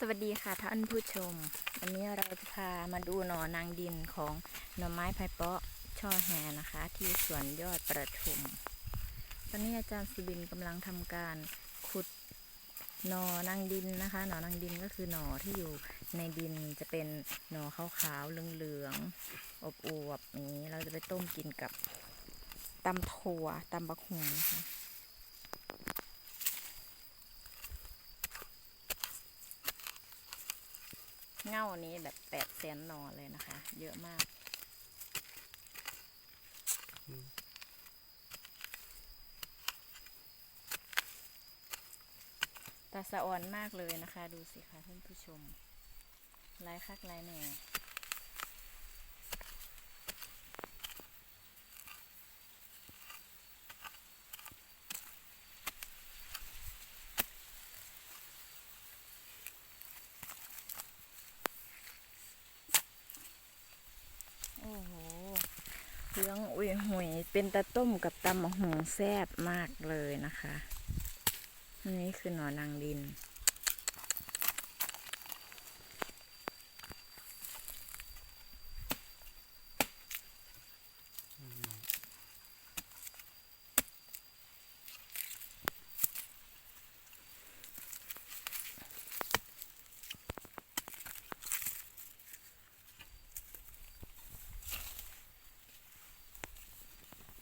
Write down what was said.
สวัสดีค่ะท่านผู้ชม วันนี้เราจะพามาดูหน่อนางดินของหน่อไม้ไผ่เปาะช่อแหนะคะ ที่สวนยอดประทุม ตอนนี้อาจารย์สุบินกำลังทำการขุดหน่อนางดินนะคะ หน่อนางดินก็คือหน่อที่อยู่ในดินจะเป็นหน่อขาวๆเหลืองๆอบอวบนี้เราจะไปต้มกินกับตำถั่วตำบักหุงนะคะ เง่านี้แบบแปดแสนนอเลยนะคะ เยอะมาก ตาสะอ่อนมากเลยนะคะ ดูสิคะท่านผู้ชมลายคักลายแหน่ โอ้โหเรื่องอุ้ยหุยเป็นตะต้มกับตำมะหงแซ่บมากเลยนะคะ นี่คือหนอนางดิน